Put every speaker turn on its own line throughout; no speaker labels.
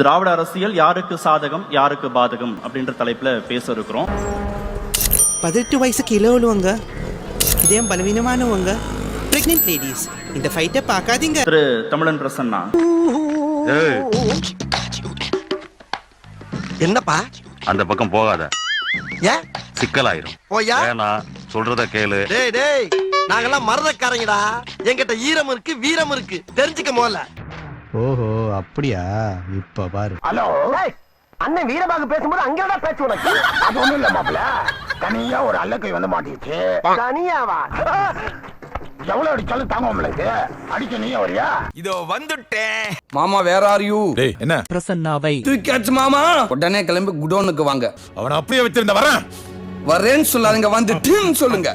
திராவிட அரசியல் யாருக்கு சாதகம் யாருக்கு பாதகம் அப்படின்ற தலைப்புல பேச இருக்கிறோம்
பதினெட்டு வயசுக்கு இள உள்ளவங்க இதயம் பலவீனமானவங்க பிரெக்னென்ட் லேடிஸ் இந்த ஃபைட்டை பார்க்காதீங்க.
திரு தமிழன் பிரசன்னா.
என்னப்பா?
அந்த பக்கம் போகாத.
ஏன்
சிக்கலாயிரும்.
போயா?
வேணா சொல்றத கேளு.
டேய் டேய் நாங்கெல்லாம் மரதக்காரங்கடா. என்கிட்ட ஈரம் இருக்கு வீரம் இருக்கு. தெரிஞ்சுக்க முதல்ல.
ஓஹோ அப்படியா? இப்ப பாரு.
ஹலோ? அண்ணன் வீரபாகு பேசும்போது அங்கேடா பேச்சு உனக்கு. அது ஒண்ணும் இல்ல மாப்பிள. தனியா ஒரு அல்லக்கை வந்து மாட்டிச்சு தனியாவா? எவ்வளவு அடிச்சாலும் தாங்க உங்களுக்கு அடிக்க நீ வரியா?
இதோ வந்துட்டேன்.
மாமா வேற ஆர் யூ
டேய் என்ன?
பிரசன்னாவை.
தூக்கியாச்சு மாமா. உடனே கிளம்பி குடோனுக்கு வாங்க.
அவன அப்படியே வச்சிருந்த வரேன்.
வரேன்னு சொல்லாதீங்க வந்துட்டுன்னு சொல்லுங்க.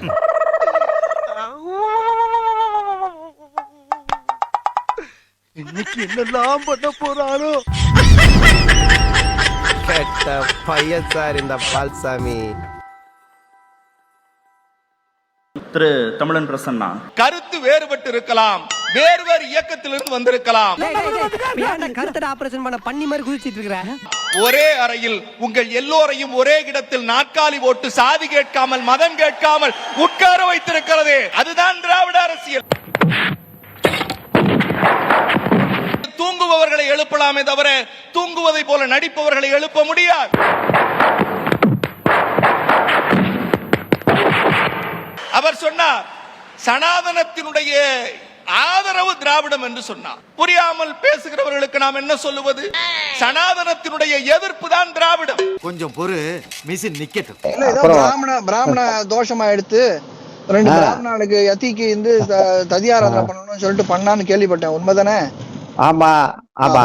இன்னைக்கு என்னெல்லாம் பண்ண போறானோ
கெட்ட பையன் சார் இந்த பால்சாமி.
திரு தமிழன் பிரசன்னா.
கருத்து வேறுபட்டு இருக்கலாம். வேறு வேறு இயக்கத்திலிருந்து வந்திருக்கலாம்.
கருத்தட ஆபரேஷன் பண்ண பண்ணி மாதிரி குதிச்சிட்டு இருக்கிற.
ஒரே அறையில் உங்கள் எல்லோரையும் ஒரே இடத்தில் நாற்காலி போட்டு சாதி கேட்காமல் மதம் கேட்காமல் உட்கார வைத்திருக்கிறதே. அதுதான் திராவிட அரசியல். தூங்குபவர்களை எழுப்பலாமே தவிர தூங்குவதை போல நடிப்பவர்களை எழுப்ப முடியாது. அவர் சொன்னார் சனாதனத்தினுடைய ஆதரவு திராவிடம் என்று சொன்னார். புரியாமல் பேசுகிறவர்களுக்கு நாம் என்ன சொல்லுவது? சனாதனத்தினுடைய எதிர்ப்பு தான் திராவிடம்.
கொஞ்சம் பொறு மிஷின் நிக்கட்டும்.
பிராமண பிராமண தோஷமா எடுத்து ரெண்டு பிராமணனுக்கு யத்திக்கு வந்து ததியாராதனை பண்ணணும்னு சொல்லிட்டு பண்ணான்னு கேள்விப்பட்டேன். உண்மைதானே?
ஆமா. ஆமா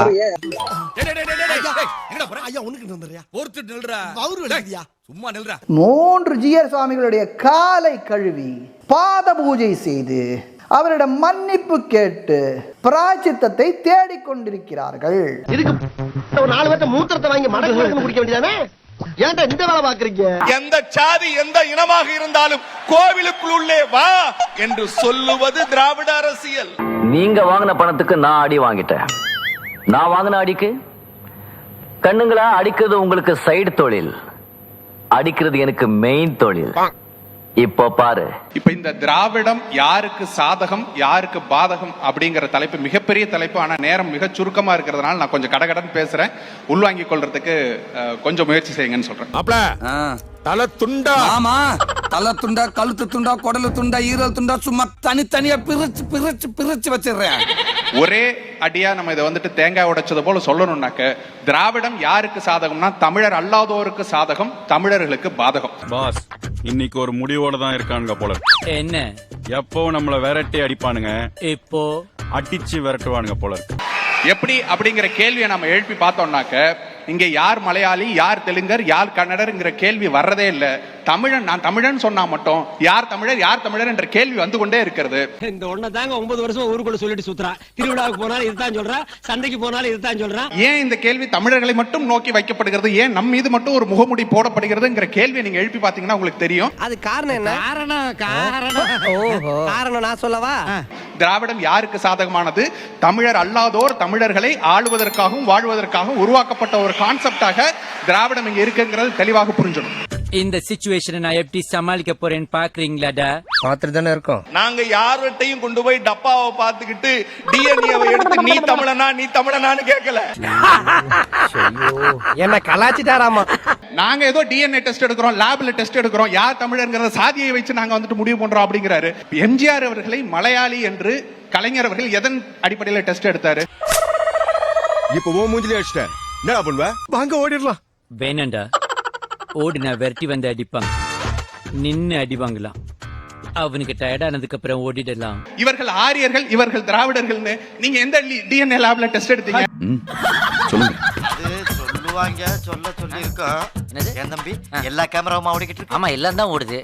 மூன்று ஜீயர் சுவாமிகளுடைய காலை கழுவி பாத பூஜை செய்து அவரிடம் மன்னிப்பு கேட்டு பிராச்சித்தத்தை தேடிக் கொண்டிருக்கிறார்கள்.
இதுக்கு ஒரு நாலு பேர்த்த மூத்திரத்தை வாங்கி மடக்கு குடிக்க வேண்டியதானே? ஏன்டா இந்த வேலை பாக்குறீங்க
எந்த சாதி எந்த இனமாக இருந்தாலும் கோவிலுக்குள் உள்ளே வா என்று சொல்லுவது திராவிட அரசியல்.
நீங்க வாங்கின பணத்துக்கு நான் அடி வாங்கிட்டேன். நான் வாங்கின அடிக்கு? கண்ணுங்களா அடிக்கிறது உங்களுக்கு சைடு தொழில். அடிக்கிறது எனக்கு மெயின் தொழில். இப்போ பாரு.
இப்ப இந்த திராவிடம் யாருக்கு சாதகம் யாருக்கு பாதகம் அப்படிங்கிற தலைப்பு மிகப்பெரிய தலைப்பு. ஆனா நேரம் மிக சுருக்கமா இருக்கிறதுனால நான் கொஞ்சம் கடகடன் பேசுறேன். உள்வாங்கிக் கொள்றதுக்கு கொஞ்சம் முயற்சி செய்யுங்கன்னு சொல்றேன்.
அப்பல. தலை துண்டா?
ஆமா. தலை துண்டா கழுத்து துண்டா குடலு துண்டா ஈரல் துண்டா சும்மா தனித்தனியா பிரிச்சு பிரிச்சு பிரிச்சு வச்சிடுறேன்.
ஒரே அடியா நம்ம இதை வந்துட்டு தேங்காய் உடைச்சது போல சொல்லணும்னாக்க திராவிடம் யாருக்கு சாதகம்னா தமிழர் அல்லாதோருக்கு சாதகம் தமிழர்களுக்கு பாதகம்.
பாஸ் இன்னைக்கு ஒரு முடிவோட தான் இருக்கானுங்க போல.
என்ன?
எப்போ நம்மள விரட்டி அடிப்பானுங்க?
இப்போ
அடிச்சு விரட்டுவானுங்க போல இருக்கு.
எப்படி அப்படிங்கிற கேள்வியை நம்ம எழுப்பி பார்த்தோம்னாக்க இங்க யார் மலையாளி யார் தெலுங்கர் யார் கன்னடர்ங்கிற கேள்வி வர்றதே இல்ல. தமிழன் நான் தமிழன் சொன்னா மட்டும் யார் தமிழர் யார் தமிழர் என்ற கேள்வி வந்து கொண்டே இருக்கிறது.
இந்த ஒன்ன தாங்க ஒன்பது வருஷம் ஊருக்குள்ள சொல்லிட்டு சுத்துறான் திருவிழாவுக்கு போனாலும் இதுதான் சொல்றான் சண்டைக்கு போனாலும் இதுதான் சொல்றான்
ஏன் இந்த கேள்வி தமிழர்களை மட்டும் நோக்கி வைக்கப்படுகிறது? ஏன் நம் மீது மட்டும் ஒரு முகமுடி போடப்படுகிறதுங்கிற கேள்வியை நீங்க எழுப்பி பாத்தீங்கன்னா உங்களுக்கு தெரியும்.
அது காரணம் என்ன? காரணம் காரணம். ஓஹோ. காரணம் நான் சொல்லவா?
திராவிடம் யாருக்கு சாதகமானது? தமிழர் அல்லாதோர் தமிழர்களை ஆளுவதற்காகவும் வாழ்வதற்காகவும் உருவாக்கப்பட்ட ஒரு கான்செப்டாக திராவிடம் இங்க இருக்குங்கிறது தெளிவாக புரிஞ்சிடும்.
இந்த சிச்சுவேஷனை நான் எப்படி சமாளிக்க போறேன்னு பாக்குறீங்களாடா?
பாத்துட்டு தானே இருக்கோம்.
நாங்க யார்கிட்டையும் கொண்டு போய் டப்பாவை பார்த்துக்கிட்டு டிஎன்ஏவை எடுத்து நீ தமிழனா நீ தமிழனான்னு கேட்கல.
என்ன கலாச்சிட்டாராமா?
நாங்க ஏதோ டிஎன்ஏ டெஸ்ட் எடுக்கிறோம் லேப்ல டெஸ்ட் எடுக்கிறோம் யார் தமிழர்ங்கிற சாதியை வச்சு நாங்க வந்துட்டு முடிவு பண்றோம் அப்படிங்கிறாரு. எம்ஜிஆர் அவர்களை மலையாளி என்று கலைஞர் அவர்கள் எதன் அடிப்படையில் டெஸ்ட் எடுத்தாரு?
இப்போ ஓ மூஞ்சிலே அடிச்சிட்டேன். என்னடா பண்ணுவ
வாங்க ஓடிடலாம்.
வேணாண்டா. ஓடினா விரட்டி வந்து அடிப்பாங்க நின்னு அடிவாங்களாம். அவனுக்கு டயர்ட் ஆனதுக்கு அப்புறம் ஓடிடலாம்.
இவர்கள் ஆரியர்கள் இவர்கள் திராவிடர்கள்னு நீங்க எந்த டிஎன்ஏ லேப்ல டெஸ்ட் எடுத்தீங்க?
சொல்லுவாங்க சொல்ல சொல்லி இருக்கோம் என் தம்பி? எல்லா கேமராவும் ஓடிக்கிட்டு இருக்கு.
ஆமா எல்லாம் தான் ஓடுது.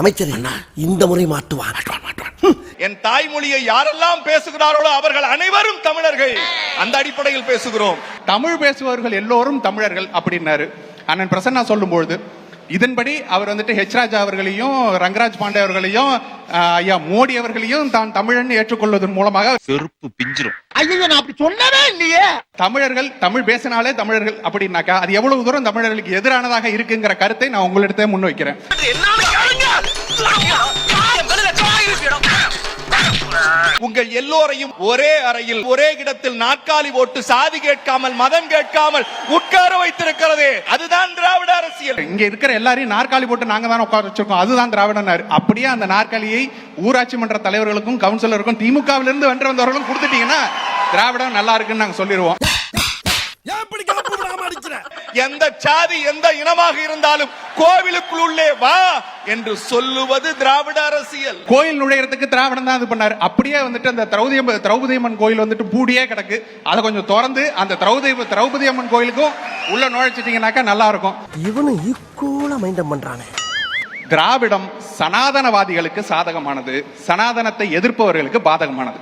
அமைச்சர் இந்த முறை மாட்டுவான்
என் தாய்மொழியை யாரெல்லாம் பேசுகிறார்களோ அவர்கள் அனைவரும் தமிழர்கள். அந்த அடிப்படையில் பேசுகிறோம். தமிழ் பேசுபவர்கள் எல்லோரும் தமிழர்கள் அப்படின்னாரு. அண்ணன் பிரசன்னா சொல்லும்பொழுது இதன்படி அவர் வந்துட்டு ஹெச் ராஜா அவர்களையும் ரங்கராஜ் பாண்டே அவர்களையும் ஐயா மோடி அவர்களையும் தான் தமிழன் ஏற்றுக்கொள்வதன் மூலமாக
செருப்பு பிஞ்சிரும்.
ஐயோ நான் அப்படி சொன்னவே இல்லையே.
தமிழர்கள் தமிழ் பேசினாலே தமிழர்கள் அப்படின்னாக்கா அது எவ்வளவு தூரம் தமிழர்களுக்கு எதிரானதாக இருக்குங்கிற கருத்தை நான் உங்களிடத்தே முன்வைக்கிறேன்.
உங்கள் எல்லோரையும் ஒரே அறையில் ஒரே இடத்தில் நாற்காலி போட்டு சாதி கேட்காமல் மதம் கேட்காமல் உட்கார வைத்திருக்கிறது. அதுதான் திராவிட அரசியல்.
இங்க இருக்கிற எல்லாரையும் நாற்காலி போட்டு நாங்க தான் உட்கார வச்சிருக்கோம். அதுதான் திராவிடனார். அப்படியே அந்த நாற்காலியை ஊராட்சி மன்ற தலைவர்களுக்கும் கவுன்சிலருக்கும் திமுகவிலிருந்து வென்று வந்தவர்களும் கொடுத்துட்டீங்கன்னா திராவிடம் நல்லா இருக்குன்னு நாங்க சொல்லிடுவோம்.
எந்த சாதி எந்த இனமாக இருந்தாலும் கோவிலுக்குள் உள்ளே வா என்று சொல்லுவது திராவிட அரசியல்.
கோயில் நுழையறதுக்கு திராவிடம் தான் இது பண்ணாரு. அப்படியே வந்துட்டு அந்த திரௌதி திரௌபதி அம்மன் கோயில் வந்துட்டு பூடியே கிடக்கு. அதை கொஞ்சம் திறந்து அந்த திரௌதி திரௌபதி அம்மன் கோயிலுக்கும் உள்ள நுழைச்சிட்டீங்கன்னாக்கா நல்லா இருக்கும்.
இவனு ஈக்குவலா மைண்டம் பண்றானே.
திராவிடம் சனாதனவாதிகளுக்கு சாதகமானது சனாதனத்தை எதிர்ப்பவர்களுக்கு பாதகமானது.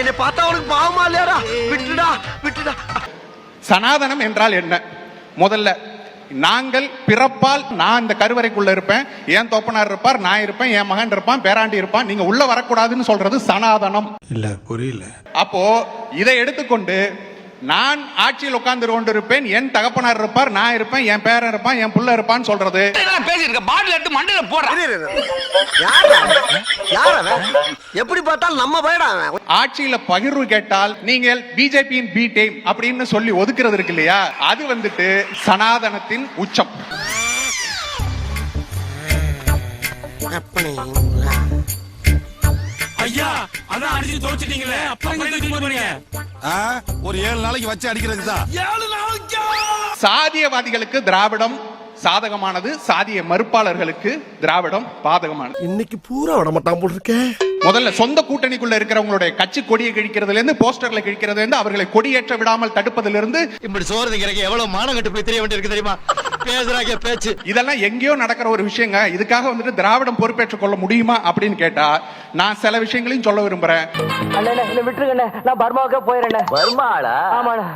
என்னை பார்த்தா அவனுக்கு பாவமா இல்லையாடா? விட்டுடா விட்டுடா.
சனாதனம் என்றால் என்ன? முதல்ல நாங்கள் பிறப்பால் நான் இந்த கருவறைக்குள்ள இருப்பேன் என் தோப்பனார் இருப்பார் நான் இருப்பேன் என் மகன் இருப்பான் பேராண்டி இருப்பான் நீங்க உள்ள வரக்கூடாதுன்னு சொல்றது சனாதனம்.
இல்ல புரியல.
அப்போ இதை எடுத்துக்கொண்டு நான் ஆட்சியில் உட்கார்ந்து கொண்டு இருப்பேன் என் தகப்பனார் இருப்பார் நான் இருப்பேன் என் பேரன் இருப்பான் என் புள்ள இருப்பான்னு சொல்றது.
பேசிருக்க பாட்டில் எடுத்து மண்டையில போடுற.
எப்படி பார்த்தாலும் நம்ம பயடா.
ஆட்சியில பகிர்வு கேட்டால் நீங்கள் பிஜேபியின் பி டீம் அப்படின்னு சொல்லி ஒதுக்குறது இருக்கு இல்லையா? அது வந்துட்டு சனாதனத்தின் உச்சம்.
ஒரு ஏழு நாளைக்கு வச்சு அடிக்கிறதுக்கு தான்.
சாதியவாதிகளுக்கு திராவிடம் சாதகமானது சாதிய மறுப்பாளர்களுக்கு திராவிடம் பாதகமானது.
இன்னைக்கு பூரா விட மாட்டான் போல் இருக்கேன்
முதல்ல சொந்த கூட்டணிக்குள்ள இருக்கிறவங்களுடைய கட்சி கொடியை கிழிக்கிறதுல இருந்து போஸ்டர்ல கிழிக்கிறதுல இருந்து அவர்களை கொடியேற்ற விடாமல் தடுப்பதிலிருந்து
இப்படி சோறு திங்கிறக்கு எவ்வளவு மானம் கட்டு போய் தெரிய வேண்டியிருக்கு தெரியுமா? பேசுறாங்க பேச்சு.
இதெல்லாம் எங்கேயோ நடக்கிற ஒரு விஷயங்க. இதுக்காக வந்துட்டு திராவிடம் பொறுப்பேற்றுக் கொள்ள முடியுமா அப்படின்னு கேட்டா நான் சில விஷயங்களையும் சொல்ல விரும்புறேன்.
விட்டுருங்கண்ணே. நான் பர்மாவுக்கே போயிடுறேன் பர்மாடா ஆமாடா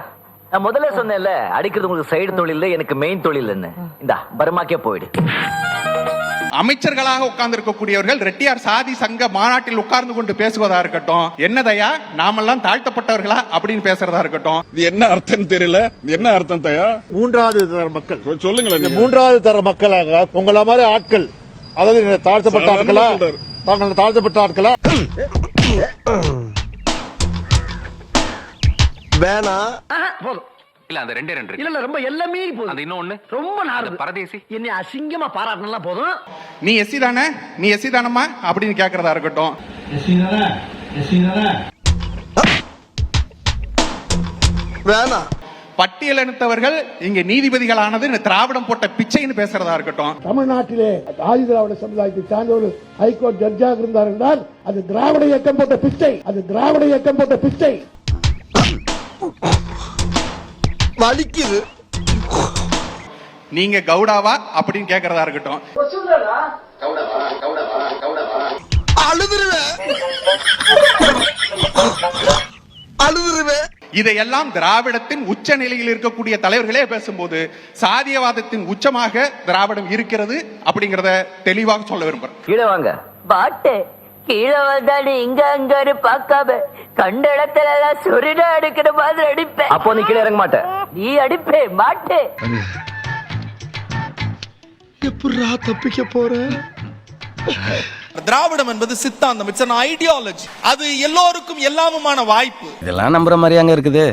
நான் முதல்ல சொன்னேன்ல அடிக்கிறது உங்களுக்கு சைடு தொழில் எனக்கு மெயின் தொழில்னு இந்தா பர்மாக்கே போயிடு.
அமைச்சர்களாக உட்கார்ந்து இருக்கக்கூடியவர்கள் ரெட்டியார் சாதி சங்க மாநாட்டில் உட்கார்ந்து கொண்டு பேசுவதா இருக்கட்டும். என்னதையா நாமெல்லாம் தாழ்த்தப்பட்டவர்களா? அப்படின்னு பேசுறதா இருக்கட்டும்.
இது என்ன அர்த்தம் தெரியல? இது என்ன அர்த்தம் தயா?
மூன்றாவது தர மக்கள்.
சொல்லுங்களேன்.
மூன்றாவது தர மக்களாக உங்கள மாதிரி ஆட்கள் அதாவது தாழ்த்தப்பட்ட ஆட்களா. தாங்கள் தாழ்த்தப்பட்ட ஆட்களா?
வேணா
இல்ல அந்த ரெண்டே ரெண்டு
இல்ல இல்ல ரொம்ப எல்லாமே போதும்
அந்த இன்னொன்னு
ரொம்ப நாடு
பரதேசி.
என்னை அசிங்கமா பாராட்டினா போதும்.
நீ எஸ்சி தானே? நீ எஸ்சி தானம்மா? அப்படின்னு கேட்கறதா இருக்கட்டும்.
வேணா
பட்டியலினத்தவர்கள் இங்க நீதிபதிகளானது இந்த திராவிடம் போட்ட பிச்சைன்னு பேசுறதா இருக்கட்டும்.
தமிழ்நாட்டிலே ஆதி திராவிட சமுதாயத்தை சார்ந்த ஒரு ஹைகோர்ட் ஜட்ஜாக இருந்தார் என்றால் அது திராவிட இயக்கம் போட்ட பிச்சை. அது திராவிட இயக்கம் போட்ட பிச்சை.
வலிக்குது.
நீங்க கவுடாவா அப்படின்னு கேட்கறதா இருக்கட்டும்.
அழுதுருவேன். அழுதுருவேன்
இதையெல்லாம் திராவிடத்தின் உச்ச நிலையில் இருக்கக்கூடிய தலைவர்களே பேசும்போது சாதியவாதத்தின் உச்சமாக திராவிடம் இருக்கிறது அப்படிங்கறத தெளிவாக சொல்ல விரும்புறேன்.
கீழே வாங்க. பாட்டு. கீழே வந்தாடி இங்க அங்க ஒரு பார்க்காம கண்ட இடத்துல எல்லாம் சுருட அடிக்கிற மாதிரி அடிப்பேன். அப்போ நீ கீழே இறங்க மாட்ட. நீ அடிப்பே மாட்டே.
எப்படா தப்பிக்க போற? திராவிடம் என்பது சித்தாந்தம். இட்ஸ் an ஐடியாலஜி அது எல்லோருக்கும் எல்லாமுமான வாய்ப்பு.
இதெல்லாம் நம்புற மாதிரியாங்க இருக்குது.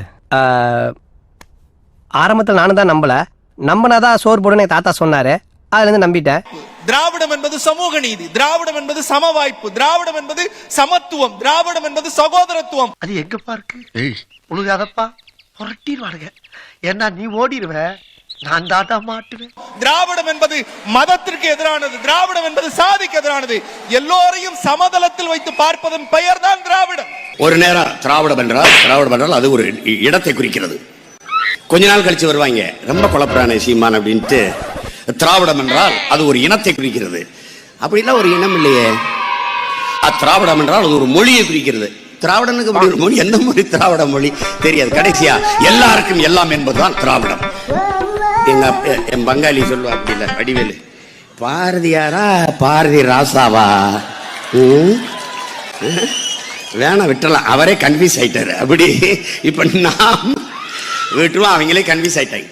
ஆரம்பத்தில் நானும் தான் நம்பல. நம்பினாதான் சோறு போடுன்னு எங்க தாத்தா சொன்னாரு. அதுல இருந்து நம்பிட்டேன்.
திராவிடம் என்பது சமூக நீதி. திராவிடம் என்பது சம வாய்ப்பு திராவிடம் என்பது சமத்துவம். திராவிடம் என்பது சகோதரத்துவம். அது எங்கப்பா இருக்கு? உழுகாதப்பா. புரட்டிடுவானுங்க. ஏன்னா நீ ஓடிடுவ? நான் தாத்தா மாட்டுவேன். திராவிடம் என்பது மதத்திற்கு எதிரானது. திராவிடம் என்பது சாதிக்கு எதிரானது. எல்லோரையும் சமதளத்தில் வைத்து பார்ப்பதன் பெயர் தான் திராவிடம்.
ஒரு நேரம் திராவிடம் என்றால் திராவிடம் என்றால் அது ஒரு இடத்தை குறிக்கிறது. கொஞ்ச நாள் கழிச்சு வருவாங்க. ரொம்ப குழப்பறானே சீமான் அப்படின்ட்டு. திராவிடம் என்றால் அது ஒரு இனத்தை குறிக்கிறது. அப்படிலாம் ஒரு இனம் இல்லையே. அ, திராவிடம் என்றால் அது ஒரு மொழியை குறிக்கிறது. திராவிடனுக்கு அப்படி ஒரு மொழி எந்த மொழி திராவிட மொழி? தெரியாது. கடைசியா எல்லாருக்கும் எல்லாம் என்பதுதான் திராவிடம். எங்க என் பங்காளி சொல்லுவா அப்படி இல்லை வடிவேலு. பாரதியாரா பாரதி ராசாவா? வேணாம் விட்டுறலாம். அவரே கன்ஃபியூஸ் ஆயிட்டாரு. அப்படி இப்ப நாம் விட்டுருவோம். அவங்களே கன்ஃபியூஸ் ஆயிட்டாங்க.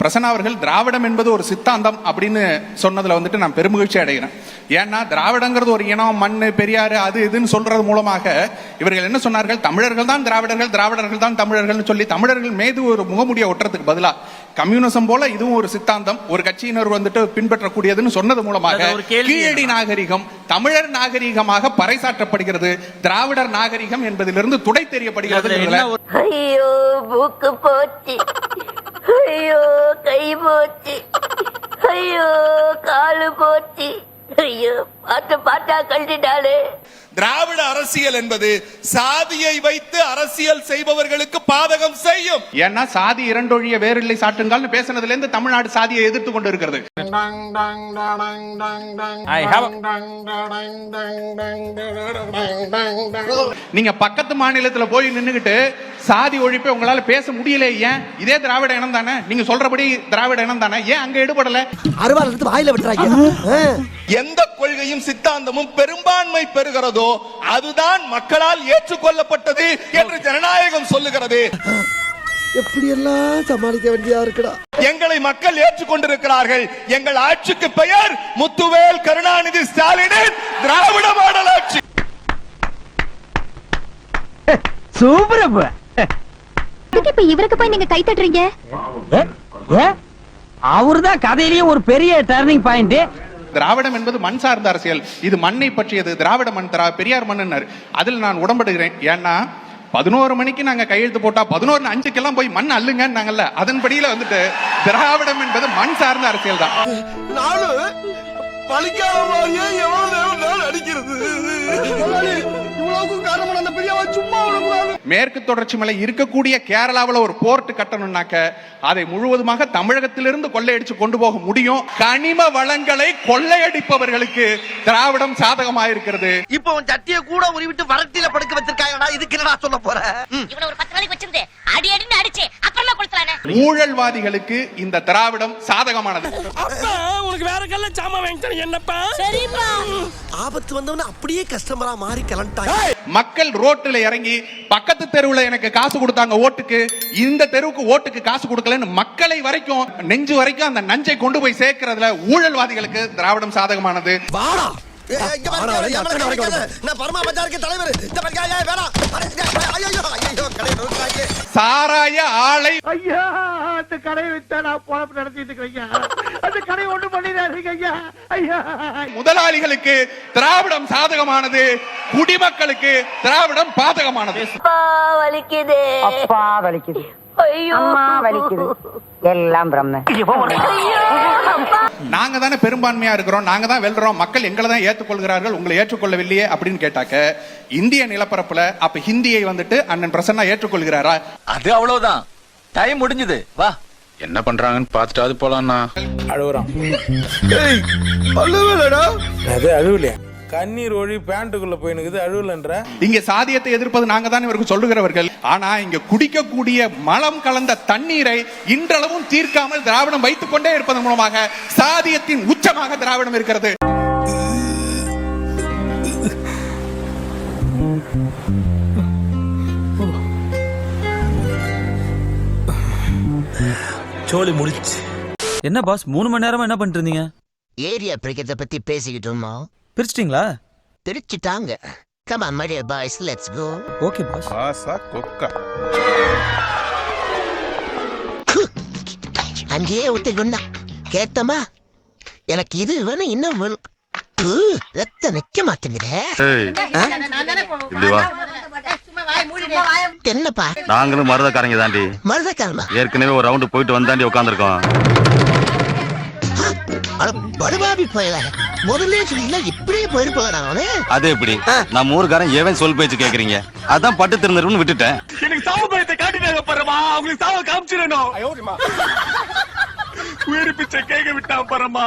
பிரசன்னா அவர்கள் திராவிடம் என்பது ஒரு சித்தாந்தம் அப்படின்னு சொன்னதுல வந்துட்டு நான் பெருமகிழ்ச்சி அடைகிறேன். ஏன்னா திராவிடங்கிறது ஒரு இனம் மண்ணு பெரியாறு அது இதுன்னு சொல்றது மூலமாக இவர்கள் என்ன சொன்னார்கள்? தமிழர்கள் தான் திராவிடர்கள் திராவிடர்கள் தான் தமிழர்கள்னு சொல்லி தமிழர்கள் மீது ஒரு முகமுடிய ஒட்டுறதுக்கு பதிலா கம்யூனிசம் போல இதுவும் ஒரு சித்தாந்தம். ஒரு கட்சியினர் வந்துட்டு பின்பற்றக்கூடியதுன்னு சொன்னது மூலமாக கீழடி நாகரிகம் தமிழர் நாகரிகமாக பறைசாற்றப்படுகிறது. திராவிடர் நாகரிகம் என்பதிலிருந்து துடை தெரியப்படுகிறது
ஐயோ கை போச்சு ஐயோ காலு போச்சு ஐயோ பாட்டு பாட்டா கழட்டிட்டாலே
திராவிட அரசியல் என்பது சாதியை வைத்து அரசியல் செய்பவர்களுக்கு பாதகம் செய்யும்.
ஏன்னா சாதி இரண்டொழிய வேறில்லை சாட்டுங்கள்னு பேசுனதுல இருந்து தமிழ்நாடு சாதியை எதிர்த்து கொண்டு இருக்கிறது. நீங்க பக்கத்து மாநிலத்துல போய் நின்னுகிட்டு சாதி ஒழிப்பை உங்களால பேச முடியல ஏன்? இதே திராவிட இனம் தானே? நீங்க சொல்றபடி திராவிட இனம் தானே? ஏன் அங்க ஈடுபடல
அறுவாள் எடுத்து வாயில விட்டுறாங்க.
எந்த கொள்கையும் சித்தாந்தமும் பெரும்பான்மை பெறுகிறதோ அதுதான் மக்களால் ஏற்றுக்கொள்ளப்பட்டது என்று ஜனநாயகம் சொல்லுகிறது.
எப்படி எல்லாம் சமாளிக்க வேண்டியதா இருக்குடா.
எங்களை மக்கள் ஏற்றுக்கொண்டிருக்கிறார்கள். எங்கள் ஆட்சிக்கு பெயர் முத்துவேல் கருணாநிதி ஸ்டாலினின் திராவிட மாடல் ஆட்சி.
சூப்பர்
இப்ப இவருக்கு போய் நீங்க கை தட்டுறீங்க?
அவர்தான் கதையிலேயே ஒரு பெரிய டர்னிங் பாயிண்ட்
திராவிடம் என்பது மண் சார்ந்த அரசியல். இது மண்ணை பற்றியது. திராவிட மண் திரா பெரியார் மண்ணுனர் அதில் நான் உடன்படுகிறேன். ஏன்னா பதினோரு மணிக்கு நாங்க கையெழுத்து போட்டா பதினோரு அஞ்சுக்கெல்லாம் போய் மண் அள்ளுங்கன்னு நாங்கல்ல அதன்படியில வந்துட்டு திராவிடம் என்பது மண் சார்ந்த அரசியல் தான் மேற்கு தொடர்ச்சி மலை இருக்கக்கூடிய கேரளாவுல ஒரு போர்ட் கட்டணும்னாக்க அதை முழுவதுமாக தமிழகத்திலிருந்து கொள்ளையடிச்சு கொண்டு போக முடியும். கனிம வளங்களை கொள்ளையடிப்பவர்களுக்கு திராவிடம் சாதகமாக இருக்கிறது
இப்போ சட்டிய கூட உருவிட்டு வரட்டில படுக்க வச்சிருக்காங்கடா இதுக்கு என்னடா சொல்ல போற?
இவனை ஒரு பத்து நாளைக்கு வச்சிருந்தேன் அடி அடின்னு அடிச்சு அப்புறமா கொடுத்துறானே
ஊழல்வாதிகளுக்கு இந்த திராவிடம் சாதகமானது.
உனக்கு வேற கல்ல சாமா வாங்கிட்டேன் என்னப்பா?
சரிப்பா.
ஆபத்து வந்தவன அப்படியே கஸ்டமரா மாறி கிளம்பிட்டாங்க
மக்கள் ரோட்டுல இறங்கி பக்கத்து தெருவுல எனக்கு காசு கொடுத்தாங்க ஓட்டுக்கு. இந்த தெருவுக்கு ஓட்டுக்கு காசு கொடுக்கலன்னு மக்களை வரைக்கும் நெஞ்சு வரைக்கும் அந்த நஞ்சை கொண்டு போய் சேர்க்கறதுல ஊழல்வாதிகளுக்கு திராவிடம் சாதகமானது. சாராய ஆலை
ஐயா அந்த கடையை வித்தா நான் பொழப்பு நடத்திட்டு இருக்கேன் அந்த கடை ஒண்ணு
முதலாளிகளுக்கு திராவிடம் சாதகமானது குடிமக்களுக்கு திராவிடம் பாதகமானது.
அப்பா வலிக்குது. அப்பா வலிக்குது. ஐயோ. அம்மா வலிக்குது. எல்லாம் பிரம்ம. ஐயோ அப்பா.
நாங்க தானே பெரும்பான்மையா இருக்கிறோம். நாங்க தான் வெல்றோம். மக்கள் எங்களை தான் ஏற்றுக்கொள்கிறார்கள். உங்களை ஏற்றுக்கொள்ளவில்லையே அப்படின்னு கேட்டாக்க இந்திய நிலப்பரப்புல அப்ப ஹிந்தியை வந்துட்டு அண்ணன் பிரசன்னா ஏற்றுக்கொள்கிறாரா?
அது அவ்வளவுதான். டைம் முடிஞ்சது. வா.
என்ன பண்றாங்கன்னு பார்த்துட்டாவது போலாம்ண்ணா.
அழுகுறான்
அழுவலடா.
அது அழுவலையா? கண்ணீர் ஒழி பேண்ட்டுக்குள்ள போயினுக்குது அழுவலன்ற.
இங்க சாதியத்தை எதிர்ப்பது நாங்க தான் இவருக்கு சொல்லுகிறவர்கள். ஆனா இங்க குடிக்கக்கூடிய மலம் கலந்த தண்ணீரை இன்றளவும் தீர்க்காமல் திராவிடம் வைத்துக் கொண்டே இருப்பதன் மூலமாக சாதியத்தின் உச்சமாக திராவிடம் இருக்கிறது.
சோழி முடிச்சு. என்ன பாஸ் மூணு மணி நேரமா என்ன பண்ணிட்டு இருந்தீங்க
ஏரியா பிரிக்கிறத பத்தி பேசிக்கிட்டோமா
பிரிச்சிட்டீங்களா?
பிரிச்சுட்டாங்க. Come on my dear boys let's go
okay boss
ஆசா கொக்கா.
அங்கேயே விட்டு கொண்டா. கேட்டமா? எனக்கு இது வேணும் இன்னும் ரத்தம் நிக்க மாட்டேங்குதே. என்னப்பா?
நாங்களும் மருதக்காரங்க தாண்டி.
மருதக்கிழமை
ஏற்கனவே ஒரு ரவுண்டு போயிட்டு வந்தாண்டி உட்காந்துருக்கோம்
அட படுபாவி போயில. முதல்ல சொல்லிங்களா இப்படியே போயிருப்பாங்க நானே?
அது எப்படி? நம்ம ஊருக்காரன் ஏவன் சொல் பேச்சு கேக்குறீங்க. அதான் பட்டு திருந்தருன்னு விட்டுட்டேன்.
எனக்கு சாவு பயத்தை காட்டினாங்க பாருமா. அவங்களுக்கு சாவ காமிச்சிடணும். உயிர் பிச்சை கேட்க விட்டா பாருமா.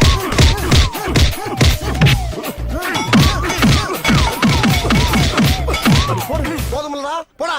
போதுமில்லடா போடா